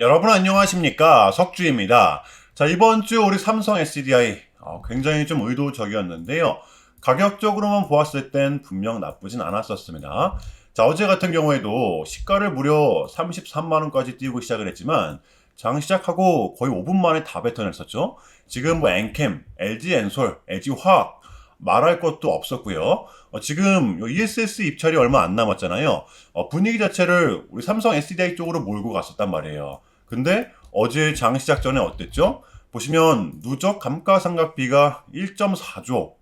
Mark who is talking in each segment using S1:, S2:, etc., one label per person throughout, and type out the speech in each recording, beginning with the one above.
S1: 여러분 안녕하십니까 석주입니다. 자 이번 주 우리 삼성 SDI 어, 굉장히 좀 의도적이었는데요. 가격적으로만 보았을 땐 분명 나쁘진 않았었습니다. 자 어제 같은 경우에도 시가를 무려 33만 원까지 띄우고 시작을 했지만 장 시작하고 거의 5분 만에 다 뱉어냈었죠. 지금 뭐 엔캠, LG 엔솔, LG 화학 말할 것도 없었고요. 어, 지금 요 ESS 입찰이 얼마 안 남았잖아요. 어, 분위기 자체를 우리 삼성 SDI 쪽으로 몰고 갔었단 말이에요. 근데 어제 장 시작 전에 어땠죠? 보시면 누적 감가상각비가 1.4조,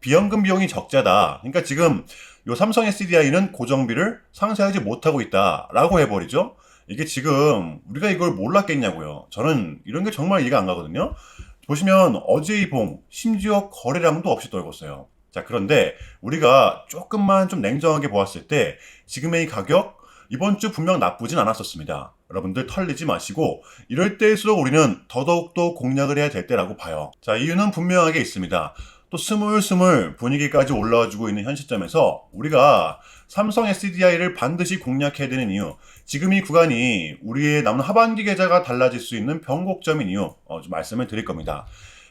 S1: 비연금 비용이 적자다. 그러니까 지금 요 삼성 SDI는 고정비를 상쇄하지 못하고 있다라고 해버리죠. 이게 지금 우리가 이걸 몰랐겠냐고요. 저는 이런 게 정말 이해가 안 가거든요. 보시면 어제 이 봉 심지어 거래량도 없이 떨궜어요. 자 그런데 우리가 조금만 좀 냉정하게 보았을 때 지금의 이 가격 이번 주 분명 나쁘진 않았었습니다. 여러분들 털리지 마시고 이럴 때일수록 우리는 더더욱더 공략을 해야 될 때라고 봐요. 자 이유는 분명하게 있습니다. 또 스물스물 분위기까지 올라와주고 있는 현 시점에서 우리가 삼성 SDI를 반드시 공략해야 되는 이유 지금 이 구간이 우리의 남은 하반기 계좌가 달라질 수 있는 변곡점인 이유 어, 좀 말씀을 드릴 겁니다.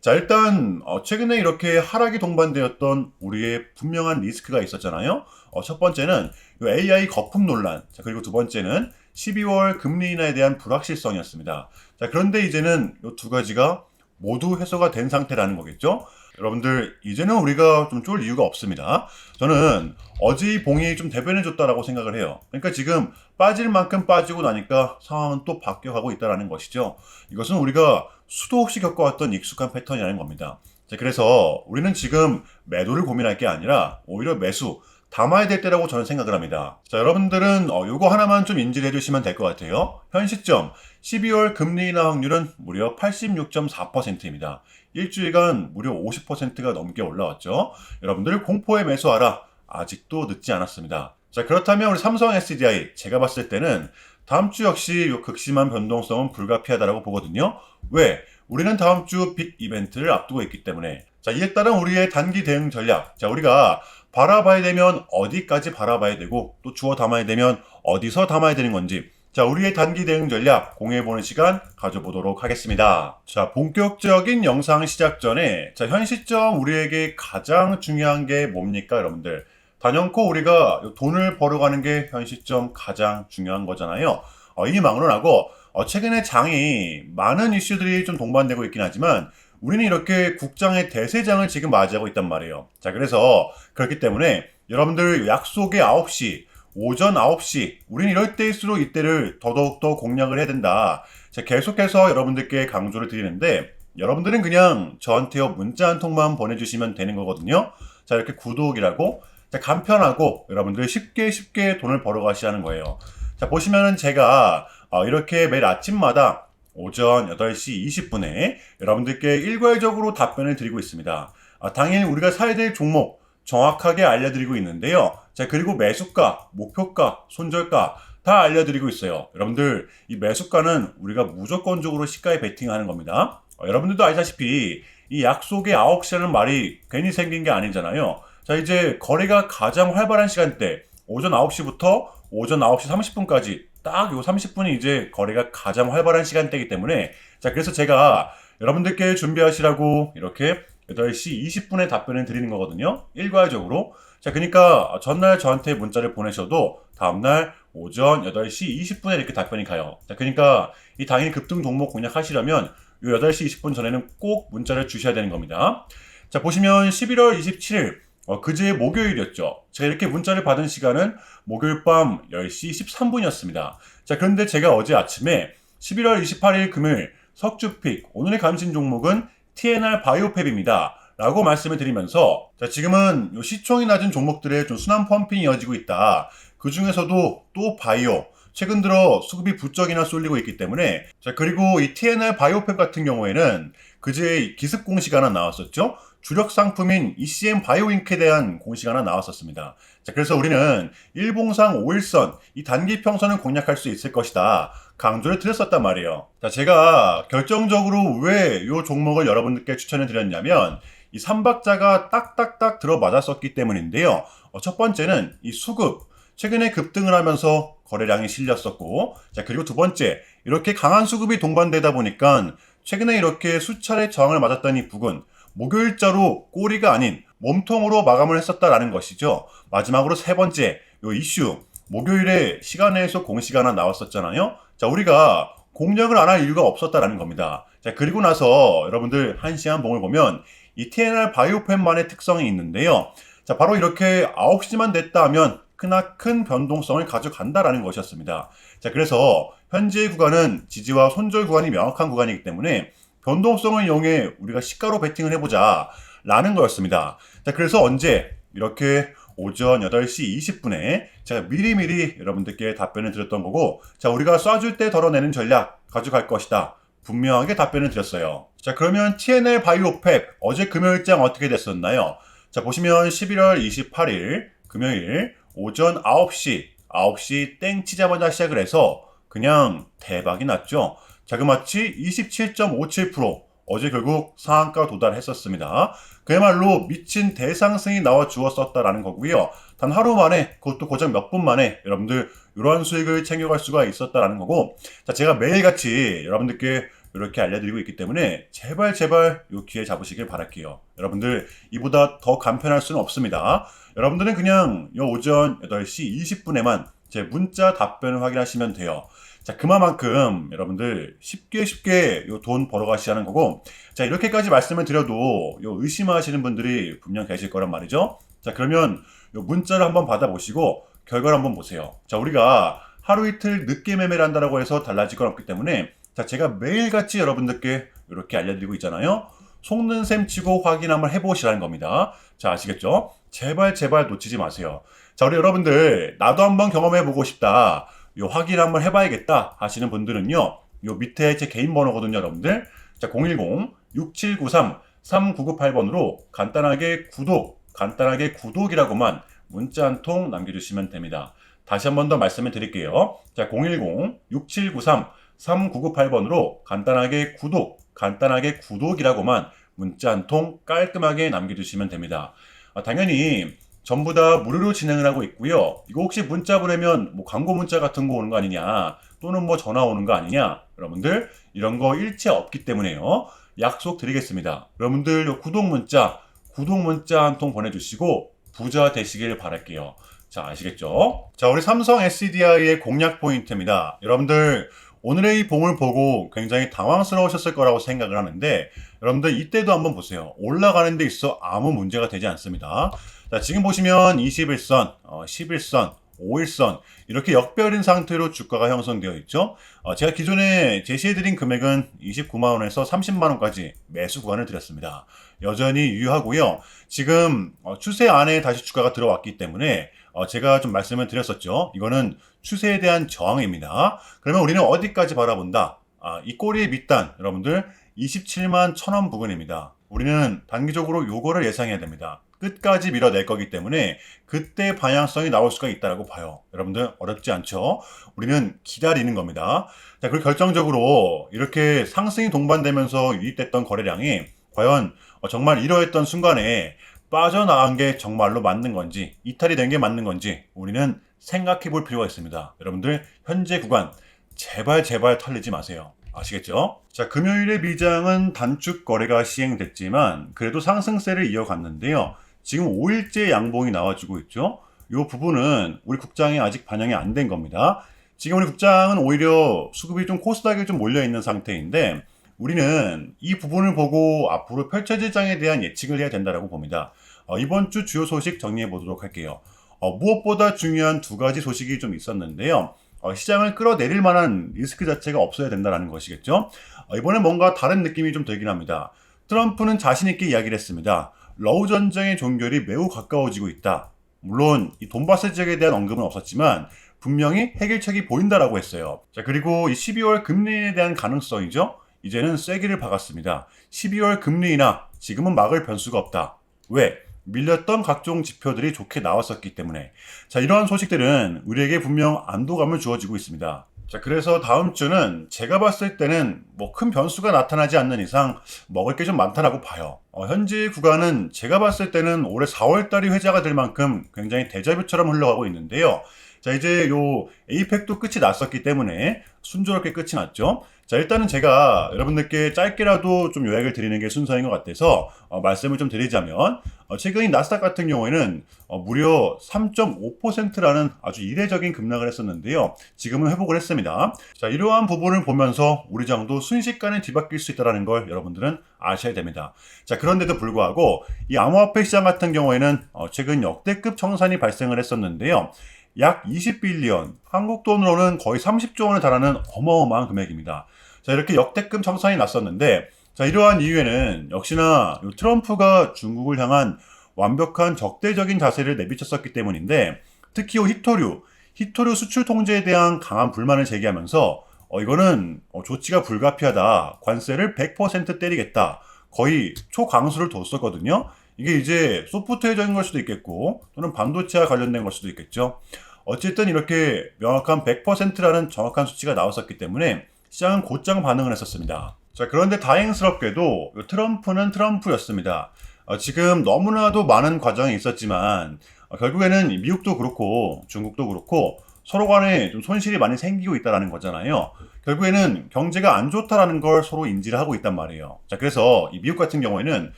S1: 자 일단 어, 최근에 이렇게 하락이 동반되었던 우리의 분명한 리스크가 있었잖아요. 어, 첫 번째는 이 AI 거품 논란, 자, 그리고 두 번째는 12월 금리 인하에 대한 불확실성이었습니다. 자 그런데 이제는 이 두 가지가 모두 해소가 된 상태라는 거겠죠. 여러분들 이제는 우리가 좀 쫄 이유가 없습니다. 저는 어제 이 봉이 좀 대변해줬다라고 생각을 해요. 그러니까 지금 빠질 만큼 빠지고 나니까 상황은 또 바뀌어가고 있다라는 것이죠. 이것은 우리가 수도 없이 겪어왔던 익숙한 패턴이라는 겁니다. 자, 그래서 우리는 지금 매도를 고민할 게 아니라 오히려 매수, 담아야 될 때라고 저는 생각을 합니다. 자, 여러분들은 어, 요거 하나만 좀 인지를 해주시면 될 것 같아요. 현 시점 12월 금리 인하 확률은 무려 86.4%입니다. 일주일간 무려 50%가 넘게 올라왔죠. 여러분들 공포에 매수하라. 아직도 늦지 않았습니다. 자, 그렇다면 우리 삼성 SDI 제가 봤을 때는 다음 주 역시 요 극심한 변동성은 불가피하다라고 보거든요. 왜? 우리는 다음 주 빅 이벤트를 앞두고 있기 때문에. 자, 이에 따른 우리의 단기 대응 전략. 자, 우리가 바라봐야 되면 어디까지 바라봐야 되고 또 주워 담아야 되면 어디서 담아야 되는 건지. 자 우리의 단기 대응 전략 공유해보는 시간 가져보도록 하겠습니다. 자 본격적인 영상 시작 전에 자 현 시점 우리에게 가장 중요한 게 뭡니까 여러분들? 단연코 우리가 돈을 벌어가는 게 현 시점 가장 중요한 거잖아요. 어, 이 막론하고 어, 최근에 장이 많은 이슈들이 좀 동반되고 있긴 하지만 우리는 이렇게 국장의 대세장을 지금 맞이하고 있단 말이에요. 자, 그래서 그렇기 때문에 여러분들 약속의 9시, 오전 9시, 우리는 이럴 때일수록 이때를 더더욱더 공략을 해야 된다. 자, 계속해서 여러분들께 강조를 드리는데 여러분들은 그냥 저한테요 문자 한 통만 보내주시면 되는 거거든요. 자, 이렇게 구독이라고 자, 간편하고 여러분들 쉽게 쉽게 돈을 벌어 가시라는 거예요. 자, 보시면은 제가 어, 이렇게 매일 아침마다 오전 8시 20분에 여러분들께 일괄적으로 답변을 드리고 있습니다. 아, 당일 우리가 사야 될 종목 정확하게 알려드리고 있는데요. 자, 그리고 매수가, 목표가, 손절가 다 알려드리고 있어요. 여러분들, 이 매수가는 우리가 무조건적으로 시가에 베팅하는 겁니다. 어, 여러분들도 아시다시피 이 약속의 9시라는 말이 괜히 생긴 게 아니잖아요. 자, 이제 거래가 가장 활발한 시간대, 오전 9시부터 오전 9시 30분까지 딱 요 30분이 이제 거래가 가장 활발한 시간대이기 때문에 자 그래서 제가 여러분들께 준비하시라고 이렇게 8시 20분에 답변을 드리는 거거든요. 일괄적으로. 자, 그러니까 전날 저한테 문자를 보내셔도 다음날 오전 8시 20분에 이렇게 답변이 가요. 자, 그러니까 이 당일 급등 종목 공략하시려면 요 8시 20분 전에는 꼭 문자를 주셔야 되는 겁니다. 자, 보시면 11월 27일 어, 그제 목요일이었죠. 제가 이렇게 문자를 받은 시간은 목요일 밤 10시 13분이었습니다. 자, 그런데 제가 어제 아침에 11월 28일 금요일 석주픽 오늘의 감신 종목은 TNR 바이오팹입니다. 라고 말씀을 드리면서 자, 지금은 요 시총이 낮은 종목들의 좀 순환 펌핑이 이어지고 있다. 그 중에서도 또 바이오 최근 들어 수급이 부쩍이나 쏠리고 있기 때문에 자 그리고 이 TNR 바이오팹 같은 경우에는 그제 기습 공시가 하나 나왔었죠. 주력 상품인 ECM 바이오잉크에 대한 공시가 하나 나왔었습니다. 자, 그래서 우리는 일봉상 5일선, 이 단기 평선을 공략할 수 있을 것이다. 강조를 드렸었단 말이에요. 자, 제가 결정적으로 왜 이 종목을 여러분들께 추천해 드렸냐면, 이 삼박자가 딱딱딱 들어맞았었기 때문인데요. 어, 첫 번째는 이 수급, 최근에 급등을 하면서 거래량이 실렸었고, 자, 그리고 두 번째, 이렇게 강한 수급이 동반되다 보니까 최근에 이렇게 수차례 저항을 맞았던 이 부근, 목요일자로 꼬리가 아닌 몸통으로 마감을 했었다라는 것이죠. 마지막으로 세 번째, 요 이슈, 목요일에 시간에서 공시가 하나 나왔었잖아요. 자, 우리가 공략을 안 할 이유가 없었다라는 겁니다. 자, 그리고 나서 여러분들 한시한 봉을 보면 이 TNR 바이오펜만의 특성이 있는데요. 자, 바로 이렇게 9시만 됐다 하면 크나큰 변동성을 가져간다라는 것이었습니다. 자, 그래서 현재의 구간은 지지와 손절 구간이 명확한 구간이기 때문에 변동성을 이용해 우리가 시가로 베팅을 해보자 라는 거였습니다. 자, 그래서 언제 이렇게 오전 8시 20분에 제가 미리미리 여러분들께 답변을 드렸던 거고, 자, 우리가 쏴줄 때 덜어내는 전략 가져갈 것이다. 분명하게 답변을 드렸어요. 자, 그러면 TNL 바이오팩 어제 금요일장 어떻게 됐었나요? 자, 보시면 11월 28일 금요일 오전 9시, 9시 땡 치자마자 시작을 해서 그냥 대박이 났죠. 자그마치 27.57% 어제 결국 상한가 도달했었습니다. 그야말로 미친 대상승이 나와 주었었다라는 거고요. 단 하루 만에 그것도 고작 몇 분 만에 여러분들 이러한 수익을 챙겨갈 수가 있었다라는 거고 자 제가 매일같이 여러분들께 이렇게 알려드리고 있기 때문에 제발 제발 요 기회 잡으시길 바랄게요. 여러분들 이보다 더 간편할 수는 없습니다. 여러분들은 그냥 요 오전 8시 20분에만 제 문자 답변을 확인하시면 돼요. 자, 그만큼 여러분들 쉽게 쉽게 요 돈 벌어가시자는 거고, 자, 이렇게까지 말씀을 드려도 요 의심하시는 분들이 분명 계실 거란 말이죠. 자, 그러면 요 문자를 한번 받아보시고 결과를 한번 보세요. 자, 우리가 하루 이틀 늦게 매매를 한다라고 해서 달라질 건 없기 때문에 자, 제가 매일같이 여러분들께 이렇게 알려드리고 있잖아요. 속는 셈 치고 확인 한번 해보시라는 겁니다. 자, 아시겠죠? 제발 제발 놓치지 마세요. 자, 우리 여러분들 나도 한번 경험해보고 싶다. 요 확인 한번 해봐야겠다 하시는 분들은요. 요 밑에 제 개인 번호거든요, 여러분들. 자, 010-6793-3998번으로 간단하게 구독, 간단하게 구독이라고만 문자 한 통 남겨주시면 됩니다. 다시 한 번 더 말씀을 드릴게요. 자, 010-6793-3998번으로 간단하게 구독, 간단하게 구독이라고만 문자 한 통 깔끔하게 남겨주시면 됩니다. 아, 당연히 전부 다 무료로 진행을 하고 있고요. 이거 혹시 문자 보내면 뭐 광고 문자 같은 거 오는 거 아니냐, 또는 뭐 전화 오는 거 아니냐, 여러분들 이런 거 일체 없기 때문에요. 약속 드리겠습니다. 여러분들 요 구독 문자, 구독 문자 한 통 보내주시고 부자 되시길 바랄게요. 자, 아시겠죠? 자, 우리 삼성 SDI의 공략 포인트입니다. 여러분들 오늘의 이 봉을 보고 굉장히 당황스러우셨을 거라고 생각을 하는데 여러분들 이때도 한번 보세요. 올라가는 데 있어 아무 문제가 되지 않습니다. 자, 지금 보시면 21선, 어, 11선, 5일선 이렇게 역별인 상태로 주가가 형성되어 있죠. 어, 제가 기존에 제시해드린 금액은 29만 원에서 30만 원까지 매수 구간을 드렸습니다. 여전히 유효하고요. 지금 어, 추세 안에 다시 주가가 들어왔기 때문에 어, 제가 좀 말씀을 드렸었죠. 이거는 추세에 대한 저항입니다. 그러면 우리는 어디까지 바라본다? 아, 이 꼬리의 밑단 여러분들 27만 1000원 부근입니다. 우리는 단기적으로 요거를 예상해야 됩니다. 끝까지 밀어낼 거기 때문에 그때 방향성이 나올 수가 있다라고 봐요. 여러분들 어렵지 않죠? 우리는 기다리는 겁니다. 자, 그리고 결정적으로 이렇게 상승이 동반되면서 유입됐던 거래량이 과연 정말 이러했던 순간에 빠져나간 게 정말로 맞는 건지 이탈이 된 게 맞는 건지 우리는 생각해 볼 필요가 있습니다. 여러분들 현재 구간 제발 제발 털리지 마세요. 아시겠죠? 자, 금요일에 미장은 단축 거래가 시행됐지만 그래도 상승세를 이어갔는데요. 지금 5일째 양봉이 나와주고 있죠. 이 부분은 우리 국장에 아직 반영이 안 된 겁니다. 지금 우리 국장은 오히려 수급이 좀 코스닥에 좀 몰려 있는 상태인데 우리는 이 부분을 보고 앞으로 펼쳐질 장에 대한 예측을 해야 된다고 봅니다. 어, 이번 주 주요 소식 정리해 보도록 할게요. 어, 무엇보다 중요한 두 가지 소식이 좀 있었는데요. 어, 시장을 끌어내릴 만한 리스크 자체가 없어야 된다는 것이겠죠. 어, 이번에 뭔가 다른 느낌이 좀 들긴 합니다. 트럼프는 자신있게 이야기를 했습니다. 러우 전쟁의 종결이 매우 가까워지고 있다. 물론 이 돈바스 지역에 대한 언급은 없었지만 분명히 해결책이 보인다라고 했어요. 자 그리고 이 12월 금리에 대한 가능성이죠. 이제는 쐐기를 박았습니다. 12월 금리나 지금은 막을 변수가 없다. 왜? 밀렸던 각종 지표들이 좋게 나왔었기 때문에 자 이러한 소식들은 우리에게 분명 안도감을 주어지고 있습니다. 자 그래서 다음 주는 제가 봤을 때는 뭐 큰 변수가 나타나지 않는 이상 먹을 게 좀 많다라고 봐요. 어, 현재 구간은 제가 봤을 때는 올해 4월달이 회자가 될 만큼 굉장히 대자뷰처럼 흘러가고 있는데요. 자, 이제 요 에이펙도 끝이 났었기 때문에 순조롭게 끝이 났죠. 자, 일단은 제가 여러분들께 짧게라도 좀 요약을 드리는 게 순서인 것 같아서 어, 말씀을 좀 드리자면 어, 최근인 나스닥 같은 경우에는 어, 무려 3.5%라는 아주 이례적인 급락을 했었는데요. 지금은 회복을 했습니다. 자, 이러한 부분을 보면서 우리 장도 순식간에 뒤바뀔 수 있다는 걸 여러분들은 아셔야 됩니다. 자, 그런데도 불구하고 이 암호화폐 시장 같은 경우에는 어, 최근 역대급 청산이 발생을 했었는데요. 약 20빌리언, 한국 돈으로는 거의 30조 원에 달하는 어마어마한 금액입니다. 자, 이렇게 역대급 청산이 났었는데, 자, 이러한 이유에는 역시나 요 트럼프가 중국을 향한 완벽한 적대적인 자세를 내비쳤었기 때문인데, 특히 요 히토류, 히토류 수출 통제에 대한 강한 불만을 제기하면서, 어, 이거는 어, 조치가 불가피하다. 관세를 100% 때리겠다. 거의 초강수를 뒀었거든요. 이게 이제 소프트웨어적인 걸 수도 있겠고, 또는 반도체와 관련된 걸 수도 있겠죠. 어쨌든 이렇게 명확한 100%라는 정확한 수치가 나왔었기 때문에 시장은 곧장 반응을 했었습니다. 자, 그런데 다행스럽게도 이 트럼프는 트럼프였습니다. 어, 지금 너무나도 많은 과정이 있었지만 어, 결국에는 이 미국도 그렇고 중국도 그렇고 서로 간에 좀 손실이 많이 생기고 있다는 거잖아요. 결국에는 경제가 안 좋다라는 걸 서로 인지를 하고 있단 말이에요. 자, 그래서 이 미국 같은 경우에는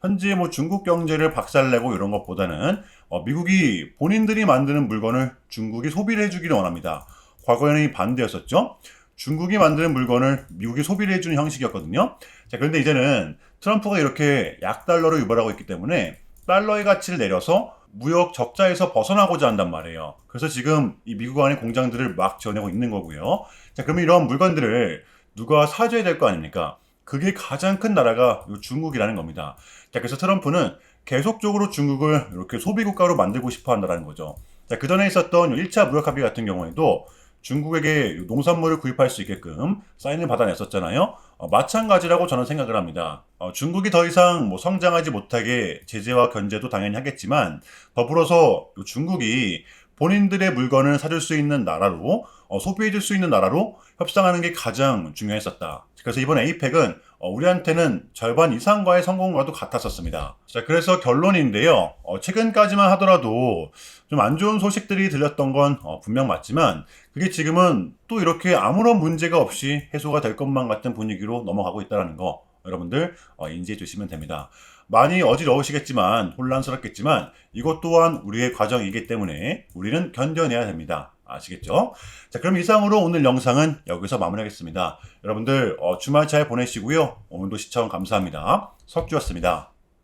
S1: 현재 뭐 중국 경제를 박살내고 이런 것보다는 어, 미국이 본인들이 만드는 물건을 중국이 소비를 해주기를 원합니다. 과거에는 이 반대였었죠. 중국이 만드는 물건을 미국이 소비를 해주는 형식이었거든요. 자, 그런데 이제는 트럼프가 이렇게 약달러로 유발하고 있기 때문에 달러의 가치를 내려서 무역 적자에서 벗어나고자 한단 말이에요. 그래서 지금 이 미국 안에 공장들을 막 지어내고 있는 거고요. 자, 그러면 이런 물건들을 누가 사줘야 될 거 아닙니까? 그게 가장 큰 나라가 요 중국이라는 겁니다. 자, 그래서 트럼프는 계속적으로 중국을 이렇게 소비국가로 만들고 싶어 한다는 거죠. 자, 그 전에 있었던 1차 무역 합의 같은 경우에도 중국에게 농산물을 구입할 수 있게끔 사인을 받아냈었잖아요. 어, 마찬가지라고 저는 생각을 합니다. 어, 중국이 더 이상 뭐 성장하지 못하게 제재와 견제도 당연히 하겠지만 더불어서 요 중국이 본인들의 물건을 사줄 수 있는 나라로 어, 소비해줄 수 있는 나라로 협상하는 게 가장 중요했었다. 그래서 이번 에이펙은 어, 우리한테는 절반 이상과의 성공과도 같았었습니다. 자, 그래서 결론인데요. 어, 최근까지만 하더라도 좀 안 좋은 소식들이 들렸던 건 어, 분명 맞지만 그게 지금은 또 이렇게 아무런 문제가 없이 해소가 될 것만 같은 분위기로 넘어가고 있다는 거 여러분들 어, 인지해 주시면 됩니다. 많이 어지러우시겠지만 혼란스럽겠지만 이것 또한 우리의 과정이기 때문에 우리는 견뎌내야 됩니다. 아시겠죠? 자, 그럼 이상으로 오늘 영상은 여기서 마무리하겠습니다. 여러분들 어, 주말 잘 보내시고요. 오늘도 시청 감사합니다. 석주였습니다.